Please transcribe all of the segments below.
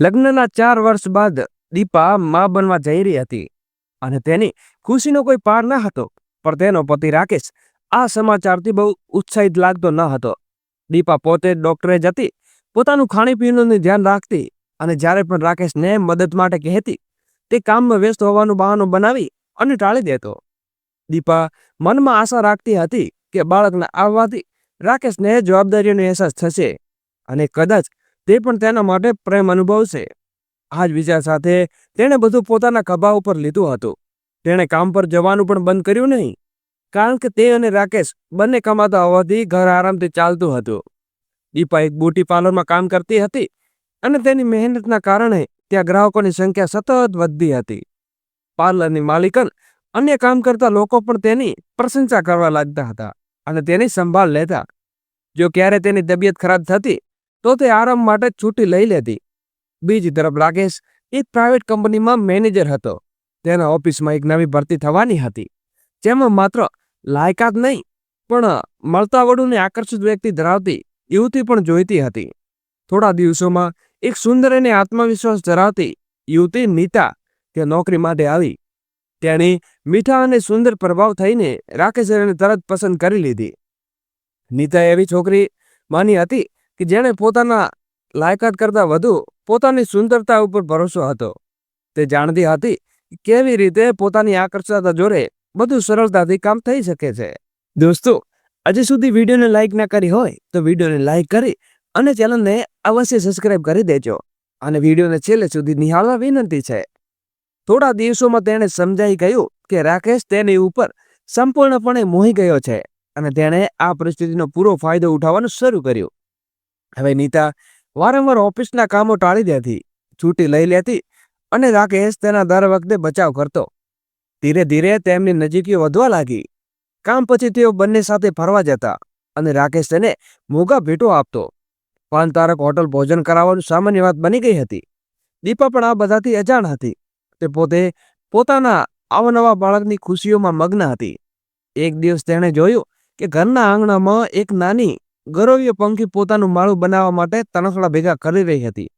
લગ્નના ચાર વર્ષ બાદ દીપા મા બનવા જઈ રહી હતી અને તેની ખુશીનો કોઈ પાર ન હતો, પણ તેનો પતિ રાકેશ આ સમાચારથી બહુ ઉત્સાહિત લાગતો ન હતો. દીપા પોતે ડોક્ટરે જતી પોતાનું ખાણીપીણું ધ્યાન રાખતી અને જ્યારે પણ રાકેશને મદદ માટે કહેતી, તે કામમાં વ્યસ્ત હોવાનું બહાનું બનાવી અને ટાળી દેતો. દીપા મનમાં આશા રાખતી હતી કે બાળકના આવવાથી રાકેશને જવાબદારીનો અહેસાસ થશે અને કદાચ તે પણ તેના માટે પ્રેમ અનુભવશે આ જ વિચાર સાથે તેણે બધું પોતાના ખભા ઉપર લીધું હતું. તેણે કામ પર જવાનું પણ બંધ કર્યું નહીં. કારણ કે તે અને રાકેશ બંને કમાતા હોવાથી ઘર આરામથી ચાલતું હતું. દીપા એક બ્યુટી પાર્લરમાં કામ કરતી હતી અને તેની મહેનતના કારણે ત્યાં ગ્રાહકોની સંખ્યા સતત વધતી હતી. પાર્લરની માલિકન અન્ય કામ કરતા લોકો પણ તેની પ્રશંસા કરવા લાગતા હતા અને તેની સંભાળ લેતા. જો ક્યારે તેની તબિયત ખરાબ થતી તો તે આરામ માટે છૂટી લઈ લેતી. બીજી તરફ રાકેશ એક પ્રાઇવેટ કંપનીમાં મેનેજર હતો. તેના ઓફિસમાં એક નવી ભરતી થવાની હતી. જેમાં માત્ર લાયકાત નહીં, પણ મળતાવડુને આકર્ષિત વ્યક્તિ ધરાવતી, યુવતી પણ જોઈતી હતી. થોડા દિવસોમાં એક સુંદર અને આત્મવિશ્વાસ ધરાવતી યુવતી નીતા તે નોકરી માટે આવી. તેની મીઠા અને સુંદર પ્રભાવ થઈને રાકેશે તરત પસંદ કરી લીધી. નીતા એવી છોકરી માની હતી કે જેણે પોતાના લાયકાત કરતાં વધુ પોતાની સુંદરતા ઉપર ભરોસો હતો. તે જાણતી હતી કેવી રીતે પોતાની આકર્ષકતા જોડે બધું સરળતાથી કામ થઈ શકે છે. દોસ્તો હજી સુધી વિડીયોને લાઇક ના કરી હોય તો વિડીયોને લાઇક કરી અને ચેનલને અવશ્ય સબસ્ક્રાઇબ કરી દેજો. અને વિડીયોને છેલ્લે સુધી નિહાળવા વિનંતી છે. થોડા દિવસોમાં તેણે સમજાઈ ગયું કે રાકેશ તેની ઉપર સંપૂર્ણપણે મોહી ગયો છે અને તેણે આ પરિસ્થિતિનો પૂરો ફાયદો ઉઠાવવાનું શરૂ કર્યું. હવે નીતા, વારંવાર ઓફિસના કામો ટાળી દેતી, છૂટી લઈ લેતી અને રાકેશ તેના દર વખતે બચાવ કરતો. ધીરે ધીરે તેમની નજીકીઓ વધવા લાગી. કામ પછી તેઓ બંને સાથે ફરવા જતા અને રાકેશ તેને મોગા ભેટો આપતો. પાન તારક હોટલ ભોજન કરાવવાનું સામાન્ય વાત બની ગઈ હતી. દીપા પણ આ બધાથી અજાણ હતી. તે પોતે પોતાના આવનવા બાળકની ખુશીઓમાં મગ્ન હતી. એક દિવસ તેણે જોયું કે ઘરના આંગણામાં એક નાની ગરોવીય પંખી પોતાનું માળું બનાવવા માટે તણખલા ભેગા કરી રહી હતી.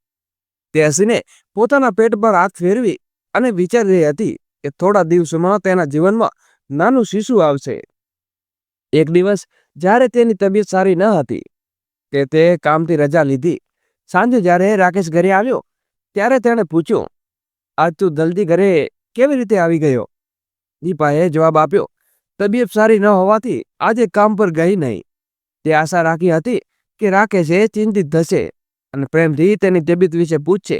તે હસીને પોતાના પેટ પર હાથ ફેરવી અને વિચારી રહી હતી કે થોડા દિવસોમાં તેના જીવનમાં નાનું શિશુ આવશે. એક દિવસ જ્યારે તેની તબિયત સારી ન હતી તે તે કામથી રજા લીધી, સાંજે જ્યારે રાકેશ ઘરે આવ્યો, ત્યારે તેણે પૂછ્યું, આજ તું જલ્દી ઘરે કેવી રીતે આવી ગયો? દીપાએ જવાબ આપ્યો, તબિયત સારી ન હોવાથી આજે કામ પર ગઈ નહીં. તે આશા રાખી હતી કે રાકેશે ચિંતિત થશે અને પ્રેમથી તેની તબિયત વિશે પૂછશે.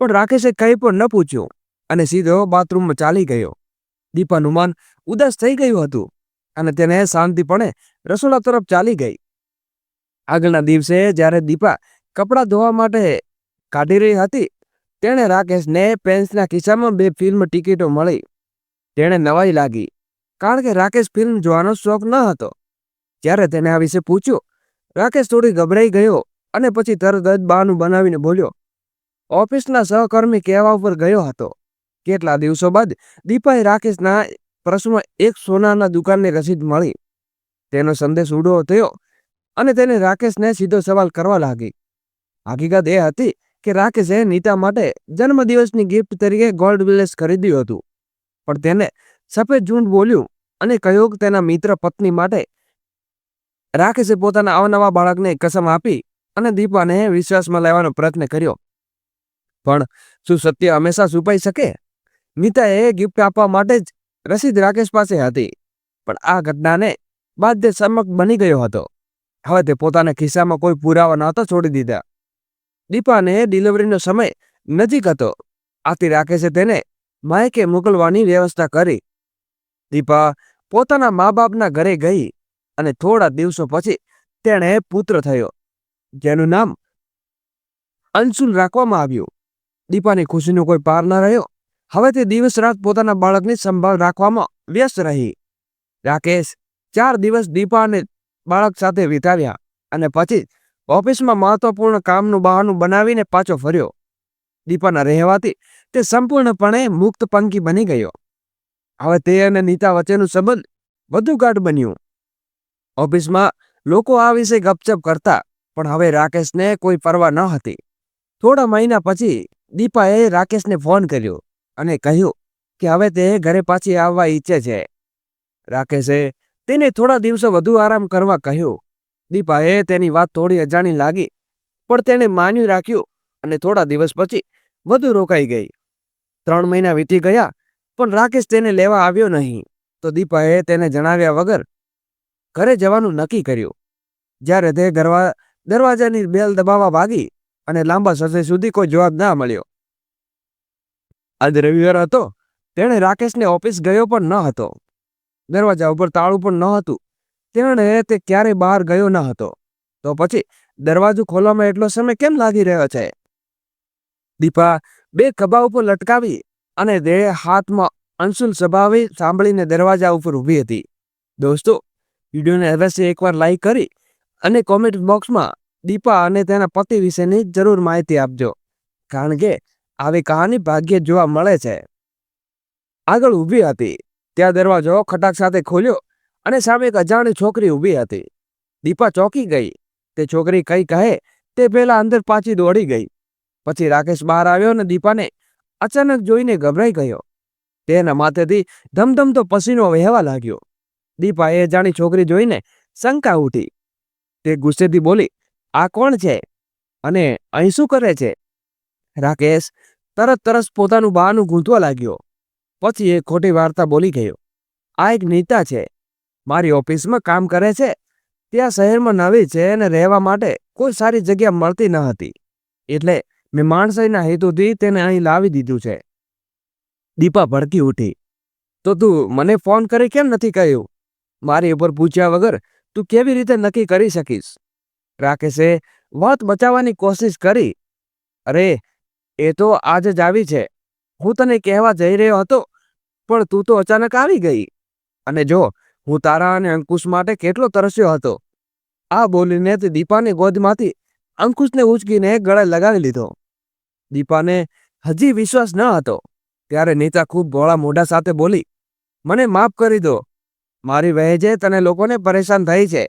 પણ રાકેશે કંઈ પણ ન પૂછ્યું અને સીધો બાથરૂમમાં ચાલી ગયો. દીપાનું મન ઉદાસ થઈ ગયું હતું અને તેને શાંતિપણે રસોડા તરફ ચાલી ગઈ. આગળના દિવસે જ્યારે દીપા કપડાં ધોવા માટે કાઢી રહી હતી, તેણે રાકેશને પેન્સના ખિસ્સામાં બે ફિલ્મ ટિકિટો મળી. તેણે નવાઈ લાગી, કારણ કે રાકેશ ફિલ્મ જોવાનો શોખ ન હતો. જ્યારે તેને આ વિશે પૂછ્યું. રાકેશ થોડી ગભરાઈ ગયો અને પછી તરત જ બહાનું બનાવીને બોલ્યો, ઓફિસના સહકર્મી કહેવા ઉપર ગયો હતો. કેટલા દિવસો બાદ દીપાએ રાકેશના પ્રશ્નમાં એક સોનાના દુકાનની રસીદ મળી. તેનો સંદેશ ઉડો થયો અને તેને રાકેશને સીધો સવાલ કરવા લાગી. હકીકત એ હતી કે રાકેશે નીતા માટે જન્મદિવસની ગિફ્ટ તરીકે ગોલ્ડ વિલેસ ખરીદ્યું હતું. પણ તેને સફેદ ઝૂંડ બોલ્યું અને કહ્યું તેના મિત્ર પત્ની માટે રાકેશે પોતાના અવનવા બાળકને કસમ આપી અને દીપાને વિશ્વાસમાં લેવાનો પ્રયત્ન કર્યો. પણ શું સત્ય હંમેશા છુપાઈ શકે? નીતાએ ગિફ્ટ આપવા માટે જ રસીદ રાકેશ પાસે હતી. પણ આ ઘટનાને બાદ તે સમક બની ગયો હતો. હવે તે પોતાના ખિસ્સામાં કોઈ પુરાવા નહોતા છોડી દીધા. દીપાને ડિલિવરીનો સમય નજીક હતો. આથી રાકેશે તેને માયકે મોકલવાની વ્યવસ્થા કરી. દીપા પોતાના મા બાપના ઘરે ગઈ. અને થોડા દિવસો પછી તેણે પુત્ર થયો, જેનું નામ અંશુલ રાખવામાં આવ્યું. દીપાની ખુશીનો કોઈ પાર ન રહ્યો. હવે તે દિવસ રાત પોતાના બાળકની સંભાળ રાખવામાં વ્યસ્ત રહી. રાકેશ ચાર દિવસ દીપા અને બાળક સાથે વિતાવ્યા અને પછી ઓફિસમાં મહત્વપૂર્ણ કામનું બહાનું બનાવીને પાછો ફર્યો. દીપાના રહેવાથી તે સંપૂર્ણપણે મુક્ત પંખી બની ગયો. હવે તે અને નીતા વચ્ચેનું સંબંધ વધુ ગાઢ બન્યું. ઓફિસમાં લોકો આ વિશે ગપચપ કરતા, પણ હવે રાકેશને કોઈ પરવા ન હતી. થોડા મહિના પછી દીપાએ રાકેશને ફોન કર્યો અને કહ્યું કે હવે તે ઘરે પાછી આવવા ઈચ્છે છે. રાકેશે તેને થોડા દિવસો વધુ આરામ કરવા કહ્યું. દીપાએ તેની વાત થોડી અજાણી લાગી, પણ તેણે માન્યું રાખ્યું અને થોડા દિવસ પછી વધુ રોકાઈ ગઈ. ત્રણ મહિના વીતી ગયા, પણ રાકેશ તેને લેવા આવ્યો નહીં. તો દીપાએ તેને જણાવ્યા વગર ઘરે જવાનું નક્કી કર્યું. જ્યારે તે ગરવા દરવાજાની બેલ દબાવવા ભાગી અને લાંબા સમય સુધી કોઈ જવાબ ના મળ્યો. આજ રવિવાર હતો. તેણે રાકેશને ઓફિસ ગયો પણ ન હતો. દરવાજા ઉપર તાળું પણ ન હતું. તેણે તે ક્યારે બહાર ગયો ન હતો. તો પછી દરવાજો ખોલવામાં એટલો સમય કેમ લાગી રહ્યો છે? દીપા બે ખભા ઉપર લટકાવી અને તે હાથમાં અંશુલ સ્વભાવે સાંભળીને દરવાજા ઉપર ઊભી હતી. દોસ્તો વિડીયોને અવશ્ય એકવાર લાઈક કરી અને કોમેન્ટ બોક્સમાં દીપા અને તેના પતિ વિશેની જરૂર માહિતી આપજો. કારણ કે આવી કહાની ભાગ્યે જોવા મળે છે. આગળ ઊભી હતી. ત્યાં દરવાજો ખટાક સાથે ખોલ્યો અને સામે એક અજાણી છોકરી ઊભી હતી. દીપા ચોંકી ગઈ. તે છોકરી કઈ કહે તે પહેલા અંદર પાછી દોડી ગઈ. પછી રાકેશ બહાર આવ્યો અને દીપાને અચાનક જોઈને ગભરાઈ ગયો. તેના માથેથી ધમધમતો પસીનો વહેવા લાગ્યો. દીપા એ જાણી છોકરી જોઈને શંકા ઉઠી. તે ગુસ્સેથી બોલી, આ કોણ છે? અને અહીં શું કરે છે? રાકેશ, તરત તરત પોતાનું બહાનું ગૂંથવા લાગ્યો. પછી એ ખોટી વાર્તા બોલી ગયો. આ એક નેતા છે. મારી ઓફિસમાં કામ કરે છે. ત્યાં શહેરમાં નવી છે અને રહેવા માટે કોઈ સારી જગ્યા મળતી ન હતી. એટલે મેં માણસાઈના હેતુથી તેને અહીં લાવી દીધું છે. દીપા ભડકી ઉઠી. તો તું મને ફોન કરી કેમ નથી કહ્યું? મારી ઉપર પૂછ્યા વગર તું કેવી રીતે નક્કી કરી શકીશ? રાકેશે વાત બચાવવાની કોશિશ કરી. અરે, એ તો આજે જ આવી છે. હું તને કહેવા જઈ રહ્યો હતો, પણ તું તો અચાનક આવી ગઈ. અને જો, હું તારા અને અંકુશ માટે કેટલો તરસ્યો હતો. આ બોલીને તે દીપાની ગોદમાંથી અંકુશને ઉચકીને ગળે લગાવી લીધો. દીપાને હજી વિશ્વાસ ન હતો. ત્યારે નીતા ખૂબ ભોળા મોઢા સાથે બોલી, મને માફ કરી દો. મારી વહેજેત અને લોકોને પરેશાન થઈ છે.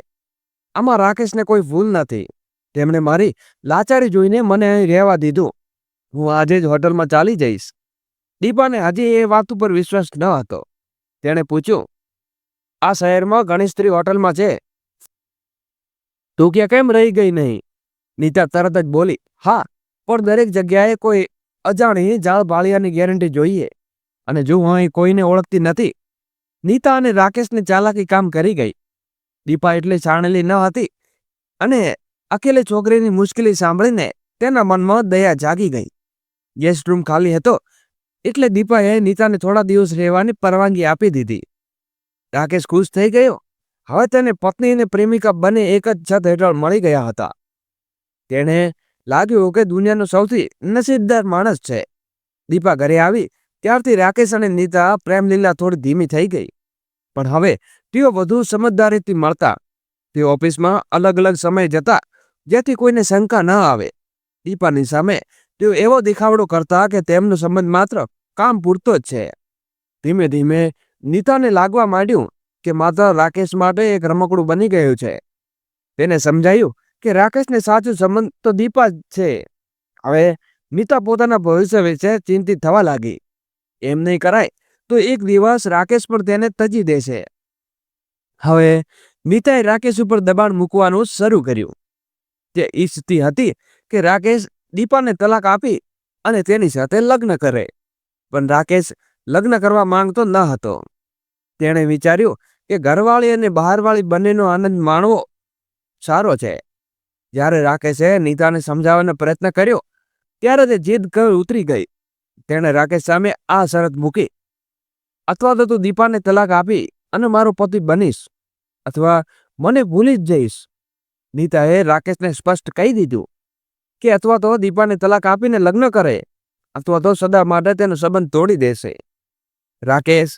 આમાં રાકેશને કોઈ ભૂલ નથી. તેમણે મારી લાચારી જોઈને મને અહીં રહેવા દીધું. હું આજે જ હોટલમાં ચાલી જઈશ. દીપાને હજી એ વાત ઉપર વિશ્વાસ ન હતો. તેણે પૂછ્યું, આ શહેરમાં ઘણી સ્ત્રી હોટલમાં છે? તું ક્યાં કેમ રહી ગઈ નહીં? નીતા તરત જ બોલી, હા, પણ દરેક જગ્યાએ કોઈ અજાણી જાળ બાળિયાની ગેરંટી જોઈએ. અને જો હું અહીં કોઈને ઓળખતી નથી નીતા અને રાકેશને ચાલાકી કામ કરી ગઈ. દીપા એટલે ચાણેલી ન હતી અને અકેલે છોકરીની મુશ્કેલી સાંભળીને તેના મનમાં દયા જાગી ગઈ. ગેસ્ટ રૂમ ખાલી હતો એટલે દીપાએ નીતાને થોડા દિવસ રહેવાની પરવાનગી આપી દીધી. રાકેશ ખુશ થઈ ગયો. હવે તેને પત્ની અને પ્રેમિકા બંને એક જ છત હેઠળ મળી ગયા હતા. તેણે લાગ્યું કે દુનિયાનો સૌથી નસીબદાર માણસ છે. દીપા ઘરે આવી ત્યારથી રાકેશ અને નીતા પ્રેમલીલા થોડી ધીમી થઈ ગઈ. પણ હવે તેઓ વધુ સમજદારીથી મળતા. તેઓ ઓફિસમાં અલગ અલગ સમય જતા, જેથી કોઈને શંકા ન આવે. દીપાની સામે તેઓ એવો દેખાવડો કરતા કે તેમનો સંબંધ માત્ર કામ પૂરતો જ છે. ધીમે ધીમે નીતાને લાગવા માંડ્યું કે માત્ર રાકેશ માટે એક રમકડું બની ગયું છે. તેને સમજાયું કે રાકેશને સાચું સંબંધ તો દીપા જ છે. હવે નીતા પોતાના ભવિષ્ય વિશે ચિંતિત થવા લાગી. એમ નહીં કરાય, તો એક દિવસ રાકેશ પણ તેને તજી દેશે. હવે નીતાએ રાકેશ ઉપર દબાણ મૂકવાનું શરૂ કર્યું. તે ઈચ્છતી હતી કે રાકેશ દીપાને તલાક આપી અને તેની સાથે લગ્ન કરે. પણ રાકેશ લગ્ન કરવા માંગતો ન હતો. તેણે વિચાર્યું કે ઘરવાળી અને બહારવાળી બંનેનો આનંદ માણવો સારો છે. જ્યારે રાકેશે નીતાને સમજાવવાનો પ્રયત્ન કર્યો, ત્યારે તે જીદ કર ઉતરી ગઈ. તેણે રાકેશ સામે આ શરત મૂકી. અથવા તો તું દીપાને તલાક આપી અને મારો પતિ બનીશ, અથવા મને ભૂલી જ જઈશ. નીતાએ રાકેશને સ્પષ્ટ કહી દીધું કે અથવા તો દીપાને તલાક આપીને લગ્ન કરે, અથવા તો સદા માટે તેનો સંબંધ તોડી દેશે. રાકેશ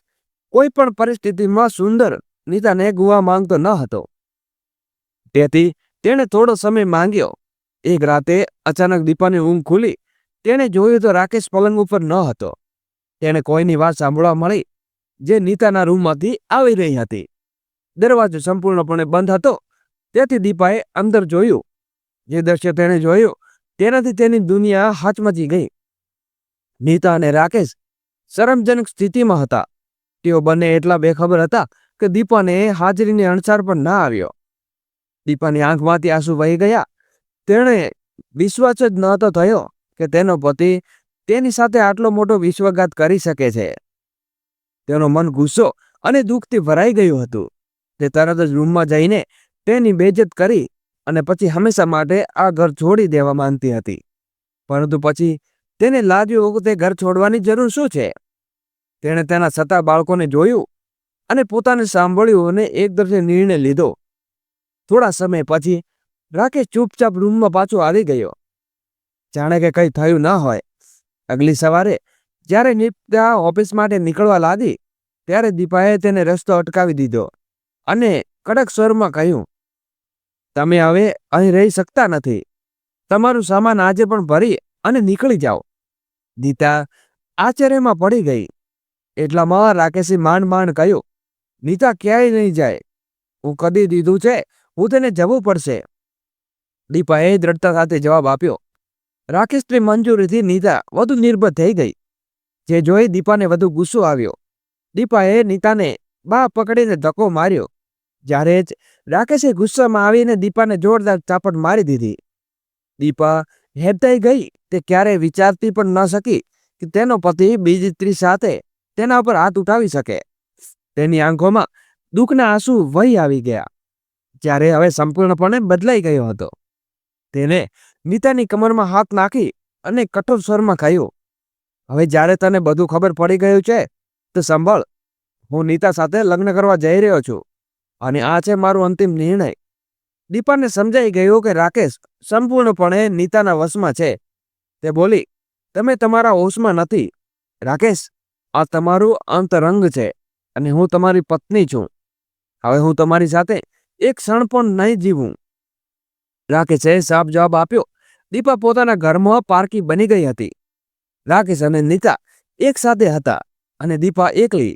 કોઈ પણ પરિસ્થિતિમાં સુંદર નીતાને ગુવા માંગતો ન હતો. તેથી તેણે થોડો સમય માંગ્યો. એક રાતે અચાનક દીપાની ઊંઘ ખુલી તેણે જોયું તો રાકેશ પલંગ ઉપર ન હતો. તેણે કોઈની વાત સાંભળવા મળી, જે નીતાના રૂમમાંથી આવી રહી હતી. દરવાજો સંપૂર્ણપણે બંધ હતો. તેથી દીપાએ અંદર જોયું. જે દ્રશ્ય તેણે જોયું, તેનાથી તેની દુનિયા હાચમચી ગઈ. નીતા અને રાકેશ શરમજનક સ્થિતિમાં હતા. તેઓ બંને એટલા બેખબર હતા કે દીપાને હાજરીની અણસાર પણ ના આવ્યો. દીપાની આંખમાંથી આંસુ વહી ગયા. તેણે વિશ્વાસ જ નહોતો થયો. કે તેનો પતિ તેની સાથે આટલો મોટો વિશ્વઘાત કરી શકે છે. તેનો મન ગુસ્સો અને દુઃખથી ભરાઈ ગયું હતું. તે તરત જ રૂમમાં જઈને તેની બેજત કરી અને પછી હંમેશા માટે આ ઘર છોડી દેવા માંગતી હતી. પરંતુ પછી તેને લાગ્યું વખતે ઘર છોડવાની જરૂર શું છે? તેણે તેના સતા બાળકોને જોયું અને પોતાને સાંભળ્યું અને એકદર્શે નિર્ણય લીધો. થોડા સમય પછી રાકેશ ચૂપચાપ રૂમમાં પાછો આવી ગયો. જાણે કે કંઈ થયું ન હોય. અગલી સવારે, જ્યારે નિત્યા ઓફિસ માટે નીકળવા લાગી ત્યારે દીપાએ તેને રસ્તો અટકાવી દીધો અને કડક સ્વરમાં કહ્યું, તમે હવે અહીં રહી શકતા નથી. તમારું સામાન આજે પણ ભરી અને નીકળી જાઓ. નીતા આશ્ચર્યમાં પડી ગઈ. એટલામાં રાકેશે માંડ માંડ કહ્યું, નીતા ક્યાંય નહીં જાય. હું કદી દીધું છે, હું તેને જવું પડશે. દીપાએ દ્રઢતા સાથે જવાબ આપ્યો રાકેશની મંજૂરીથી નીતા વધુ નિર્ભર થઈ ગઈ, જે જોઈ દીપાને વધુ ગુસ્સો આવ્યો. દીપાએ નીતાને બા પકડીને ધક્કો માર્યો, જ્યારે જ રાકેશે ગુસ્સામાં આવીને દીપાને જોરદાર ચાપટ મારી દીધી. દીપા હેબતાઈ ગઈ તે ક્યારેય વિચારતી પણ ન શકી કે તેનો પતિ બીજી સ્ત્રી સાથે તેના ઉપર હાથ ઉઠાવી શકે. તેની આંખોમાં દુઃખના આંસુ વહી આવી ગયા, જ્યારે હવે સંપૂર્ણપણે બદલાઈ ગયો હતો. તેને નીતાની કમરમાં હાથ નાખી અને કઠોર સ્વરમાં કહ્યું હવે જ્યારે તને બધું ખબર પડી ગયું છે, તો સંભળ. હું નીતા સાથે લગ્ન કરવા જઈ રહ્યો છું, અને આ છે મારો અંતિમ નિર્ણય. દીપાને સમજાઈ ગયું કે રાકેશ સંપૂર્ણપણે નીતાના વશમાં છે. તે બોલી, તમે તમારા હોશમાં નથી. રાકેશ, આ તમારું અંતરંગ છે, અને હું તમારી પત્ની છું. હવે હું તમારી સાથે એક ક્ષણ પણ નહીં જીવું. રાકેશે સાફ જવાબ આપ્યો દીપા પોતાના ઘરમાં પારકી બની ગઈ હતી. રાકેશ અને નીતા એક સાથે હતા અને દીપા એકલી.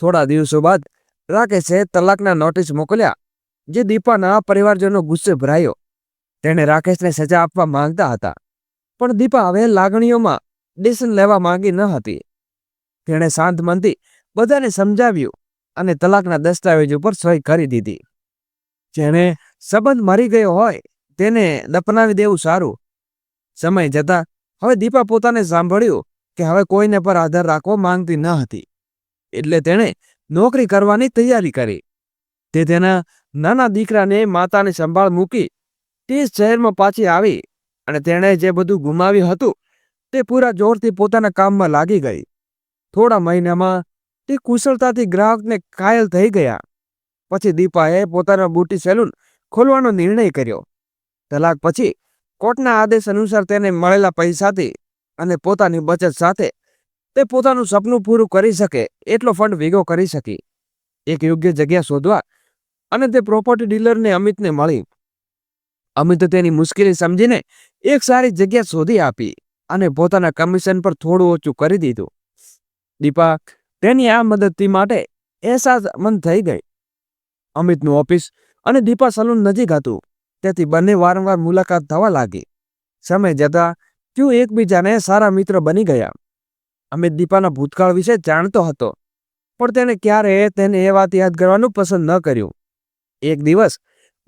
થોડા દિવસો બાદ રાકેશે તલાકના નોટિસ મોકલ્યા, જે દીપાના પરિવારજનો ગુસ્સે ભરાયો. તેણે રાકેશને સજા આપવા માંગતા હતા, પણ દીપા હવે લાગણીઓમાં ડિસિઝન લેવા માંગી ન હતી. તેણે શાંત મનથી બધાને સમજાવ્યું અને તલાકના દસ્તાવેજ ઉપર સહી કરી દીધી. જેણે સંબંધ મરી ગયો હોય તેને દફનાવી દેવું સારું સમય જતા હવે દીપા પોતાને સાંભળ્યું કે હવે કોઈને પર આધાર રાખવા માંગતી ન હતી. એટલે તેણે નોકરી કરવાની તૈયારી કરી. તે તેના નાના દીકરાને માતાની સંભાળ મૂકી તે શહેરમાં પાછી આવી અને તેણે જે બધું ગુમાવ્યું હતું તે પૂરા જોરથી પોતાના કામમાં લાગી ગઈ. થોડા મહિનામાં તે કુશળતાથી ગ્રાહકને કાયલ થઈ ગયા. પછી દીપાએ પોતાનો બુટી સેલૂન ખોલવાનો નિર્ણય કર્યો. તલાક પછી કોર્ટના આદેશ અનુસાર તેને મળેલા પૈસાથી અને પોતાની બચત સાથે તે પોતાનું સપનું પૂરું કરી શકે એટલો ફંડ ભેગો કરી શકી. એક યોગ્ય જગ્યા શોધવા અને તે પ્રોપર્ટી ડીલરને અમિતને મળી. અમિતે તેની મુશ્કેલી સમજીને એક સારી જગ્યા શોધી આપી અને પોતાના કમિશન પર થોડું ઓછું કરી દીધું. દીપા, તેની આ મદદથી માટે અહેસાસમંદ થઈ ગઈ. અમિતનું ઓફિસ અને દીપા સલૂન નજીક હતું. તેથી બંને વારંવાર મુલાકાત થવા લાગી. સમય જતા ક્યુ એકબીજાને સારા મિત્ર બની ગયા. અમિત દીપાના ભૂતકાળ વિશે જાણતો હતો, પણ તેણે ક્યારે તેને એ વાત યાદ કરવાનું પસંદ ન કર્યું. એક દિવસ,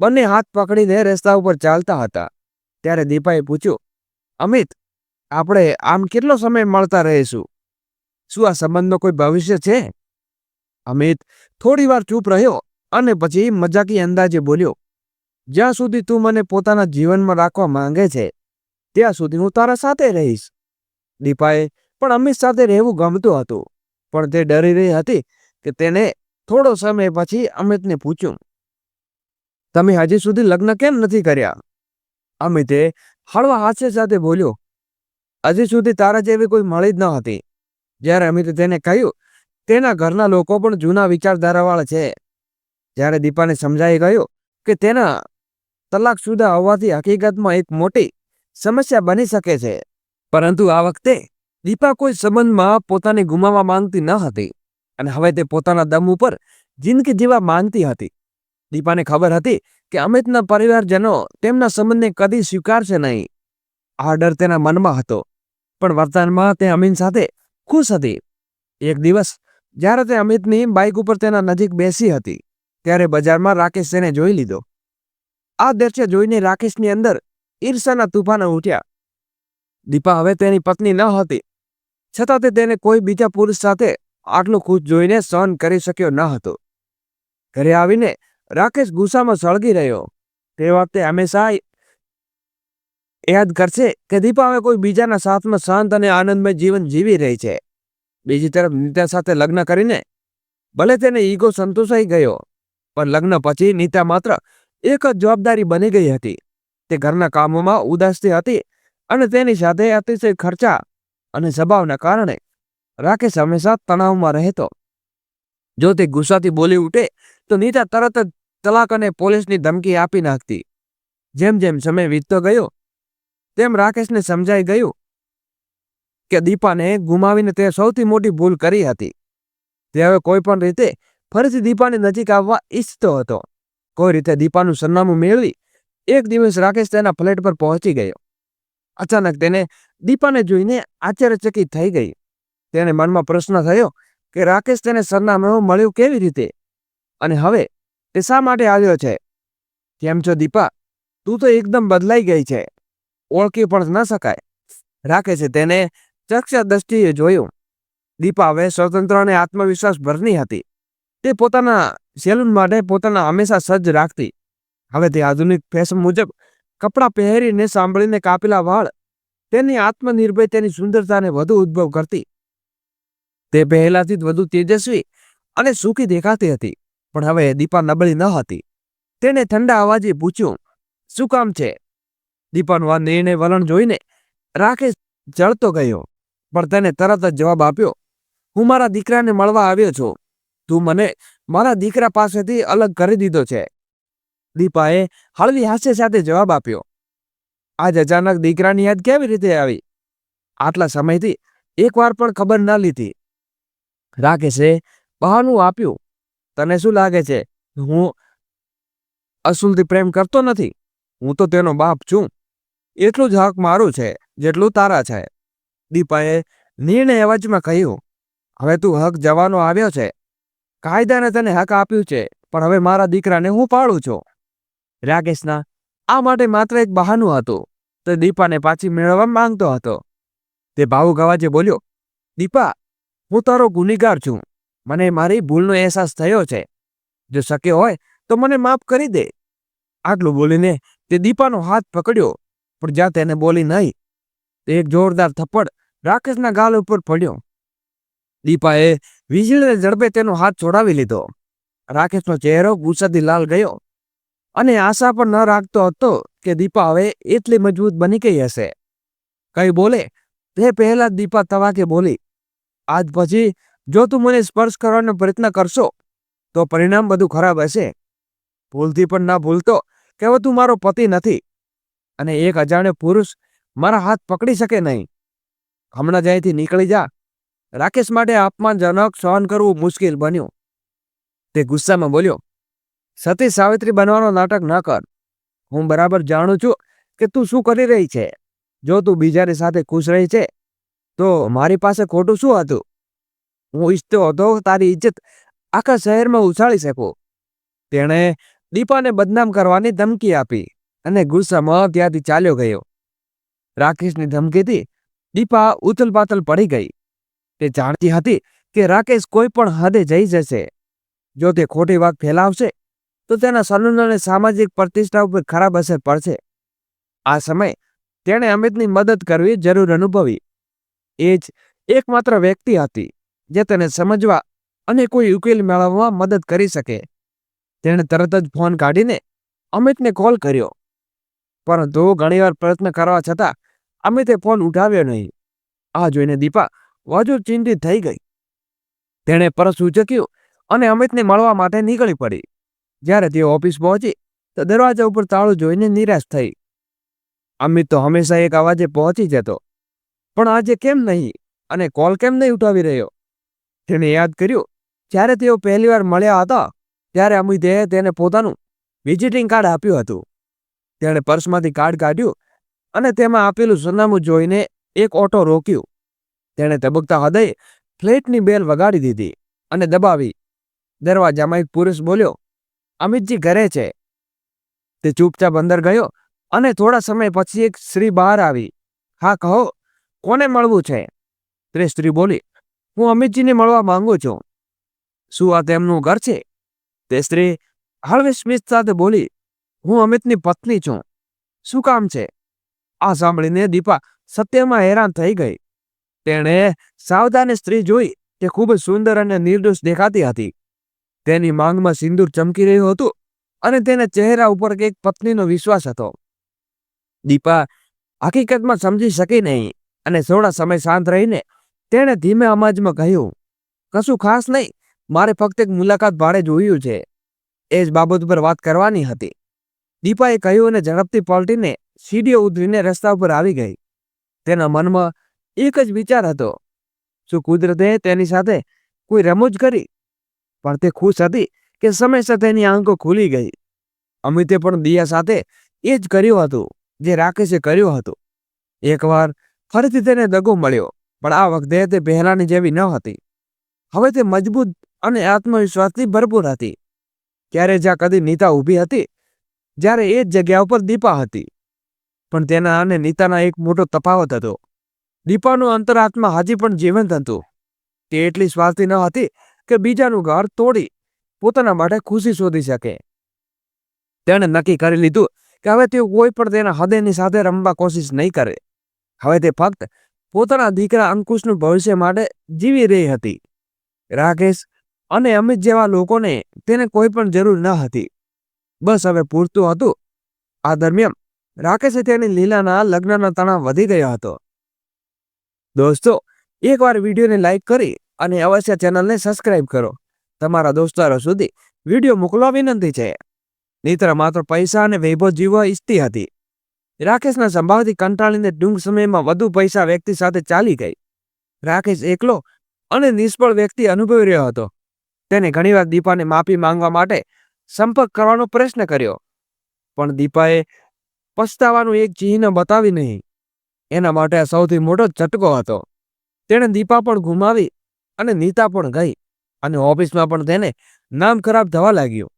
બંને હાથ પકડીને રસ્તા ઉપર ચાલતા હતા. ત્યારે દીપાએ પૂછ્યું, અમિત, આપણે આમ કેટલો સમય મળતા રહીશું? શું આ સંબંધનો કોઈ ભવિષ્ય છે? અમિત થોડી વાર ચૂપ રહ્યો અને પછી મજાકી અંદાજે બોલ્યો જ્યાં સુધી તું મને પોતાના જીવનમાં રાખવા માંગે છે, ત્યાં સુધી હું તારા સાથે રહીશ. દીપાએ પણ અમિત સાથે રહેવું ગમતું હતું, પણ તે ડરી રહી હતી કે તેને થોડો સમય પછી અમિતને પૂછ્યું, તમે હજી સુધી લગ્ન કેમ નથી કર્યા? અમિતે હળવા હાસ્ય સાથે બોલ્યો, હજી સુધી તારા જેવી કોઈ મળી જ ન હતી. જ્યારે અમિતે તેને કહ્યું, તેના ઘરના લોકો પણ જૂના વિચારધારાવાળા છે. જ્યારે દીપાને સમજાઈ ગયું કે તેના તલાકશુદા હોવાથી હકીકતમાં એક મોટી સમસ્યા બની શકે છે. પરંતુ આ વખતે દીપા કોઈ સંબંધમાં પોતાને ગુમાવવા માંગતી ન હતી અને હવે તે પોતાના દમ ઉપર જિંદગી જીવા માંગતી હતી. દીપાને ખબર હતી કે અમિતના પરિવારજનો તેમના સંબંધને કદી સ્વીકારશે નહીં. આ ડર તેના મનમાં હતો, પણ વર્તમાનમાં તે અમીન સાથે ખુશ હતી. એક દિવસ, જ્યારે તે અમિતની બાઇક ઉપર તેના નજીક બેસી હતી, ત્યારે બજારમાં રાકેશ તેને જોઈ લીધો. આ દ્રશ્ય જોઈને રાકેશની અંદર ઈર્ષાના તુફાનો ઉઠ્યા. દીપા હવે તેની પત્ની ન હતી. છતાં તે તેને કોઈ બીજા પુરુષ સાથે આટલું ખુશ જોઈને સહન કરી શક્યો ન હતો. ઘરે આવીને રાકેશ ગુસ્સામાં સળગી રહ્યો. તે વખતે હંમેશા યાદ કરશે કે દીપા હવે કોઈ બીજાના સાથમાં શાંત અને આનંદમય જીવન જીવી રહી છે. બીજી તરફ નીતા સાથે લગ્ન કરીને ભલે તેને ઈગો સંતોષાઈ ગયો, પણ લગ્ન પછી નીતા માત્ર એક જ જવાબદારી બની ગઈ હતી. તે ઘરના કામોમાં ઉદાસતી હતી અને તેની સાથે અતિશય ખર્ચા અને સ્વભાવના કારણે રાકેશ હંમેશા તણાવમાં રહેતો. જો તે ગુસ્સાથી બોલી ઉઠે, તો નીતા તરત જ તલાક અને પોલીસની ધમકી આપી નાખતી. જેમ જેમ સમય વીતતો ગયો, તેમ રાકેશને સમજાઈ ગયું કે દીપાને ગુમાવીને તે સૌથી મોટી ભૂલ કરી હતી. તે હવે કોઈ પણ રીતે ફરીથી દીપાની નજીક આવવા ઈચ્છતો હતો. કોઈ રીતે દીપાનું સરનામું મેળવી, એક દિવસ રાકેશ તેના ફ્લેટ પર પહોંચી ગયો. અચાનક તેને દીપાને જોઈને આશ્ચર્યચકિત થઈ ગઈ. તેને મનમાં પ્રશ્ન થયો કે રાકેશ તેને સરનામું મળ્યું કેવી રીતે? અને હવે તે શા માટે આવ્યો છે? કેમ છો દીપા? તું તો એકદમ બદલાઈ ગઈ છે. ઓળખી પણ ન શકાય. રાકેશે તેને ચક્ષા દ્રષ્ટિએ જોયું. દીપા હવે સ્વતંત્ર અને આત્મવિશ્વાસ ભરની હતી. તે પોતાના સેલૂન માટે પોતાના હંમેશા સજ્જ રાખતી. હવે તે આધુનિક ફેશન મુજબ કપડાં પહેરીને સાંભળીને કાપેલા વાળ તેની આત્મનિર્ભય, તેની સુંદરતાને વધુ ઉદ્ભવ કરતી. તે પહેલાથી જ વધુ તેજસ્વી અને સુખી દેખાતી હતી, પણ હવે દીપા નબળી ન હતી. તેને ઠંડા અવાજે પૂછ્યું, શું કામ છે? દીપાનું આ નિર્ણય વલણ જોઈને રાકેશ જળતો ગયો, પણ તેને તરત જ જવાબ આપ્યો, હું મારા દીકરાને મળવા આવ્યો છું. તું મને મારા દીકરા પાસેથી અલગ કરી દીધો છે. દીપાએ હળવી હાસ્ય સાથે જવાબ આપ્યો. આજ અચાનક દીકરાની યાદ કેવી રીતે આવી? આટલા સમયથી એકવાર પણ ખબર ન લીધી. રાકેશે બહાનું આપ્યું. તને શું લાગે છે? હું અસુલથી પ્રેમ કરતો નથી. હું તો તેનો બાપ છું. એટલું જ હક મારું છે, જેટલું તારા છે. દીપાએ નિર્ણય અવાજમાં કહ્યું, હવે તું હક જવાનો આવ્યો છે. કાયદાને તને હક આપ્યું છે, પણ હવે મારા દીકરાને હું પાડું છું. રાકેશના, આ માટે માત્ર એક બહાનું હતું. તે દીપાને પાછી મેળવવા માંગતો હતો. તે ભાવુક અવાજે બોલ્યો, દીપા, હું તારો ગુનેગાર છું. મને મારી ભૂલનો અહેસાસ થયો છે. જો શક્ય હોય, તો મને માફ કરી દે. આટલું બોલીને તે દીપાનો હાથ પકડ્યો, પણ જ્યાં તેને બોલી નહીં, તે એક જોરદાર થપ્પડ રાકેશના ગાલ ઉપર પડ્યો. દીપાએ વીજળીને ઝડપે તેનો હાથ છોડાવી લીધો. રાકેશનો ચહેરો ગુસ્સાથી લાલ ગયો અને આશા પણ ન રાખતો હતો કે દીપા હવે એટલી મજબૂત બની ગઈ હશે. કઈ બોલે? તે પહેલા જ દીપા તવાકે બોલી, આજ પછી જો તું મને સ્પર્શ કરવાનો પ્રયત્ન કરશો, તો પરિણામ બધું ખરાબ હશે. ભૂલથી પણ ના ભૂલતો કે હવે તું મારો પતિ નથી અને એક અજાણ્યો પુરુષ મારા હાથ પકડી શકે નહીં. હમણાં જ અહીંથી નીકળી જા રાકેશ માટે અપમાનજનક સહન કરવું મુશ્કેલ બન્યું. તે ગુસ્સામાં બોલ્યો સતી સાવિત્રી બનવાનો નાટક ન કર. હું બરાબર જાણું છું કે તું શું કરી રહી છે. જો તું બીજાની સાથે ખુશ રહી છે, તો મારી પાસે ખોટું શું હતું? હું ઈચ્છતો હતો તારી ઇજ્જત આખા શહેરમાં ઉછાળી શકું. તેણે દીપાને બદનામ કરવાની ધમકી આપી અને ગુસ્સામાં ત્યાંથી ચાલ્યો ગયો. રાકેશની ધમકીથી દીપા ઉથલપાથલ પડી ગઈ. તે જાણતી હતી કે રાકેશ કોઈ પણ હદે જઈ જશે. જો તે ખોટી વાત ફેલાવશે, તો તેના સલૂન અને સામાજિક પ્રતિષ્ઠા ઉપર ખરાબ અસર પડશે. આ સમય તેણે અમિતની મદદ કરવી જરૂર અનુભવી. એ જ એકમાત્ર વ્યક્તિ હતી, જે તેને સમજવા અને કોઈ ઉકેલ મેળવવા મદદ કરી શકે. તેણે તરત જ ફોન કાઢીને અમિતને કોલ કર્યો. પરંતુ ઘણીવાર પ્રયત્ન કરવા છતાં અમિતે ફોન ઉઠાવ્યો નહીં. આ જોઈને દીપા વધુ ચિંતિત થઈ ગઈ. તેણે પરસ ઉચક્યું અને અમિતને મળવા માટે નીકળી પડી. જ્યારે તેઓ ઓફિસ પહોંચી, તો દરવાજા ઉપર તાળું જોઈને નિરાશ થઈ. અમિત તો હંમેશા એક અવાજે પહોંચી જતો. પણ આજે કેમ નહીં? અને કોલ કેમ નહીં ઉઠાવી રહ્યો? તેણે યાદ કર્યું, જ્યારે તેઓ પહેલીવાર મળ્યા હતા, ત્યારે અમિતે તેને પોતાનું વિઝિટિંગ કાર્ડ આપ્યું હતું. તેણે પર્સમાંથી કાર્ડ કાઢ્યું અને તેમાં આપેલું સરનામું જોઈને એક ઓટો રોક્યું. તેણે તબકતા હૃદયે ફ્લેટની બેલ વગાડી દીધી અને દબાવી. દરવાજામાં એક પુરુષ બોલ્યો, અમિતજી ઘરે છે. તે ચૂપચાપ અંદર ગયો અને થોડા સમય પછી એક સ્ત્રી બહાર આવી. હા, કહો, કોને મળવું છે? તે સ્ત્રી બોલી, હું અમિતજીને મળવા માંગુ છું. શું આ તેમનું ઘર છે? તે સ્ત્રી હળવે સ્મિત સાથે બોલી, હું અમિતની પત્ની છું. શું કામ છે? આ સાંભળીને દીપા સત્યમાં હેરાન થઈ ગઈ. તેણે સાવધાને સ્ત્રી જોઈ તે ખૂબ સુંદર અને નિર્દોષ દેખાતી હતી. તેની માંગમાં સિંદૂર ચમકી રહ્યું હતું અને તેના ચહેરા ઉપર કંઈક પત્નીનો વિશ્વાસ હતો. દીપા, હકીકતમાં સમજી શકી નહીં અને થોડા સમય શાંત રહીને તેણે ધીમે અવાજમાં કહ્યું, કશું ખાસ નહીં, મારે ફક્ત એક મુલાકાત ભાડે જોયું છે. એ જ બાબત પર વાત કરવાની હતી. દીપાએ કહ્યું અને ઝડપથી પલટીને સીડીઓ ઉતરીને રસ્તા ઉપર આવી ગઈ. તેના મનમાં એક જ વિચાર હતો. શું કુદરતે તેની સાથે કોઈ રમૂજ કરી? પણ તે ખુશ હતી કે સમયસર એની આંખો ખુલી ગઈ. અમિતે પણ દિયા સાથે એ જ કર્યું હતું જે રાકેશે કર્યું હતું. એકવાર ફરીથી તેને દગો મળ્યો, પણ આ વખતે તે પહેલાની જેવી ન હતી. હવે તે મજબૂત અને આત્મવિશ્વાસથી ભરપૂર હતી. ક્યારે જ્યાં કદી નીતા ઊભી હતી, જ્યારે એ જ જગ્યા ઉપર દીપા હતી. પણ તેના અને નીતાના એક મોટો તફાવત હતો. દીપાનું અંતરાત્મા હજી પણ જીવંત હતું. તે એટલી સ્વાર્થી ન હતી કે બીજાનું ઘર તોડી પોતાના માટે ખુશી શોધી શકે. તેણે નક્કી કરી લીધું કે હવે તે કોઈ પણ તેના હૃદયની સાથે રમવા કોશિશ નહીં કરે. હવે તે ફક્ત પોતાના દીકરા અંકુશનું ભવિષ્ય માટે જીવી રહી હતી. રાકેશ અને અમિત જેવા લોકોને તેને કોઈ પણ જરૂર ન હતી. બસ હવે પૂરતું હતું. આ દરમિયાન રાકેશે તેની લીલાના લગ્નનો તણાવ વધી ગયો હતો. દોસ્તો, એકવાર વિડીયોને લાઈક કરી અને અવશ્ય ચેનલને સબસ્ક્રાઇબ કરો. તમારા દોસ્તારો સુધી વીડિયો મોકલવા વિનંતી છે. નીત્ર માત્ર પૈસા અને વૈભવ જીવવા ઈચ્છતી હતી. રાકેશના સંભાવથી કંટાળીને ટૂંક સમયમાં વધુ પૈસા વ્યક્તિ સાથે ચાલી ગઈ. રાકેશ એકલો અને નિષ્ફળ વ્યક્તિ અનુભવી રહ્યો હતો. તેને ઘણીવાર દીપાને માફી માંગવા માટે સંપર્ક કરવાનો પ્રયત્ન કર્યો. પણ દીપાએ પસ્તાવાનું એક ચિહ્ન બતાવી નહીં. એના માટે સૌથી મોટો ઝટકો હતો. તેણે દીપા પણ ગુમાવી અને નીતા પણ ગઈ અને ઓફિસમાં પણ તેને નામ ખરાબ થવા લાગ્યું.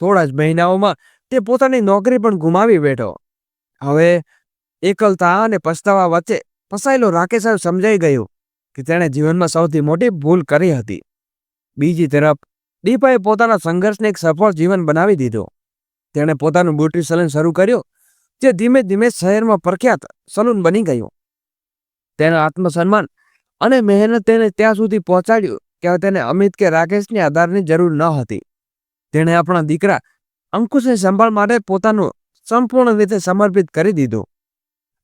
થોડા જ મહિનાઓમાં તે પોતાની નોકરી પણ ગુમાવી બેઠો. હવે એકલતા અને પછતાવા વચ્ચે ફસાયેલો રાકેશ સાહેબ સમજાઈ ગયું કે તેણે જીવનમાં સૌથી મોટી ભૂલ કરી હતી. બીજી તરફ, દીપાએ પોતાના સંઘર્ષને એક સફળ જીવન બનાવી દીધો. તેણે પોતાનું બ્યુટી સલન શરૂ કર્યું જે ધીમે ધીમે શહેરમાં પ્રખ્યાત સલૂન બની ગયું. તેના આત્મસન્માન અને મહેનત તેને ત્યાં સુધી પહોંચાડ્યું કે હવે તેને અમિત કે રાકેશની આધારની જરૂર ન હતી. તેણે આપણા દીકરા અંકુશની સંભાળ માટે પોતાનું સંપૂર્ણ રીતે સમર્પિત કરી દીધું.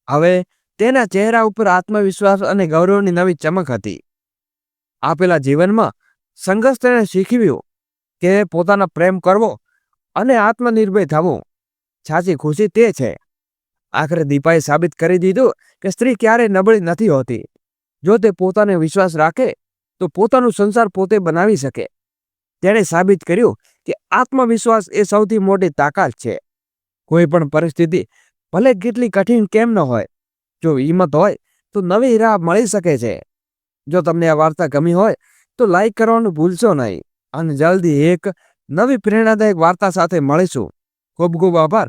હવે તેના ચહેરા ઉપર આત્મવિશ્વાસ અને ગૌરવની નવી ચમક હતી. આપેલા જીવનમાં સંઘર્ષ તેણે શીખવ્યું કે પોતાનો પ્રેમ કરવો અને આત્મનિર્ભય થવું. સાચી ખુશી તે છે. આખરે દીપાએ સાબિત કરી દીધું કે સ્ત્રી ક્યારેય નબળી નથી હોતી. જો તે પોતાને વિશ્વાસ રાખે, તો પોતાનું સંસાર પોતે બનાવી શકે. તેણે સાબિત કર્યું કે આત્મવિશ્વાસ એ સૌથી મોટી તાકાત છે. કોઈ પણ પરિસ્થિતિ, ભલે કેટલી કઠિન કેમ ન હોય, જો હિંમત હોય, તો નવી રાહ મળી શકે છે. જો તમને આ વાર્તા ગમી હોય, તો લાઈક કરવાનું ભૂલશો નહીં. અને જલ્દી એક નવી પ્રેરણાદાયક વાર્તા સાથે મળીશું. ખૂબ ખૂબ આભાર.